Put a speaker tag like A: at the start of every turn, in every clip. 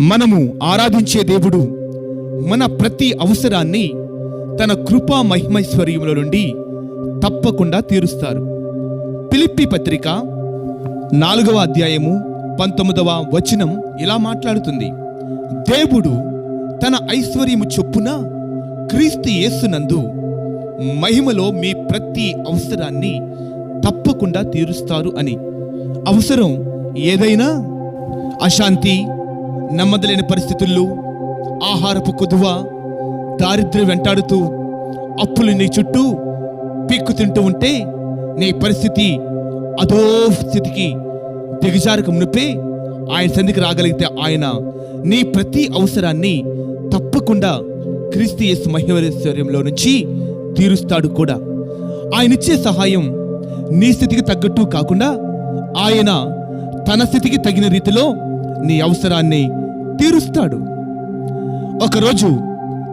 A: మనము ఆరాధించే దేవుడు మన ప్రతి అవసరాన్ని తన కృపా మహిమైశ్వర్యముల నుండి తప్పకుండా తీరుస్తారు. పిలిప్పి పత్రిక నాలుగవ అధ్యాయము పంతొమ్మిదవ వచనం ఇలా మాట్లాడుతుంది. దేవుడు తన ఐశ్వర్యము చొప్పున క్రీస్తు యేసునందు మహిమలో మీ ప్రతి అవసరాన్ని తప్పకుండా తీరుస్తారు అని. అవసరం ఏదైనా? అశాంతి నమ్మదలేని పరిస్థితుల్లో ఆహారపు కుదువ దారిద్ర్యం వెంటాడుతూ అప్పులు నీ చుట్టూ పీక్కు తింటూ ఉంటే నీ పరిస్థితి అదో స్థితికి దిగజారక మునిపే ఆయన సంధికి రాగలిగితే ఆయన నీ ప్రతి అవసరాన్ని తప్పకుండా క్రీస్తు యేసు నుంచి తీరుస్తాడు కూడా. ఆయనిచ్చే సహాయం నీ స్థితికి తగ్గట్టు కాకుండా ఆయన తన స్థితికి తగిన రీతిలో నీ అవసరాన్ని తీరుస్తాడు. ఒకరోజు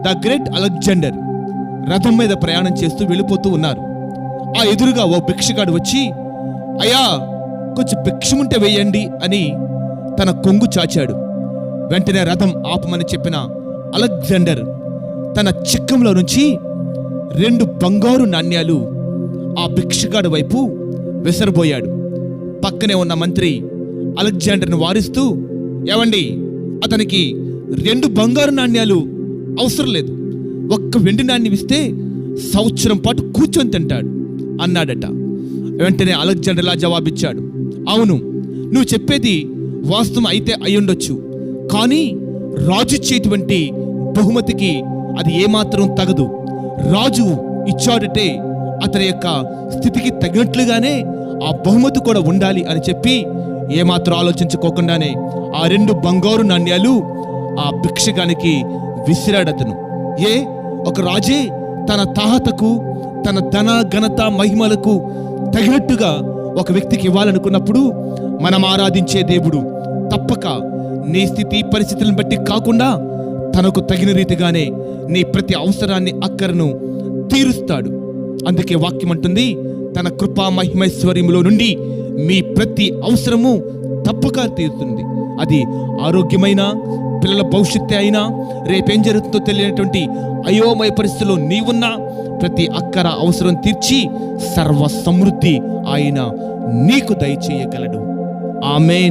A: ద గ్రేట్ అలెగ్జాండర్ రథం మీద ప్రయాణం చేస్తూ వెళ్ళిపోతూ ఉన్నారు. ఆ ఎదురుగా ఓ భిక్షగాడు వచ్చి అయ్యా కొంచెం భిక్షముంటే వేయండి అని తన కొంగు చాచాడు. వెంటనే రథం ఆపమని చెప్పిన అలెగ్జాండర్ తన చిక్కంలో నుంచి రెండు బంగారు నాణ్యాలు ఆ భిక్షగాడు వైపు విసరబోయాడు. పక్కనే ఉన్న మంత్రి అలెగ్జాండర్ను వారిస్తూ ఏమండి అతనికి రెండు బంగారు నాణ్యాలు అవసరం లేదు. ఒక్క వెండి నాణ్యం ఇస్తే సంవత్సరం పాటు కూర్చొని తింటాడు అన్నాడట. వెంటనే అలెగ్జాండర్లా జవాబిచ్చాడు. అవును నువ్వు చెప్పేది వాస్తవం అయితే అయ్యుండొచ్చు కానీ రాజు ఇచ్చేటువంటి బహుమతికి అది ఏమాత్రం తగదు. రాజు ఇచ్చాడటే అతని యొక్క స్థితికి తగినట్లుగానే ఆ బహుమతి కూడా ఉండాలి అని చెప్పి ఏమాత్రం ఆలోచించుకోకుండానే ఆ రెండు బంగారు నాణ్యాలు ఆ భిక్షగానికి విసిరాడతను. ఏ? ఒక రాజే తన తాహతకు తన ధన ఘనత మహిమలకు తగినట్టుగా ఒక వ్యక్తికి ఇవ్వాలనుకున్నప్పుడు మనం ఆరాధించే దేవుడు తప్పక నీ స్థితి పరిస్థితులను బట్టి కాకుండా తనకు తగిన రీతిగానే నీ ప్రతి అవసరాన్ని అక్కరను తీరుస్తాడు. అందుకే వాక్యం అంటుంది తన కృపా మహిమైశ్వర్యంలో నుండి మీ ప్రతి అవసరము తప్పక తీరుతుంది. అది ఆరోగ్యమైన పిల్లల భవిష్యత్తు అయినా రేపేం జరుగుతుందో తెలియనటువంటి అయోమయ పరిస్థితిలో నీవున్నా ప్రతి అక్కర అవసరం తీర్చి సర్వ సమృద్ధి ఆయన నీకు దయచేయగలడు. ఆమె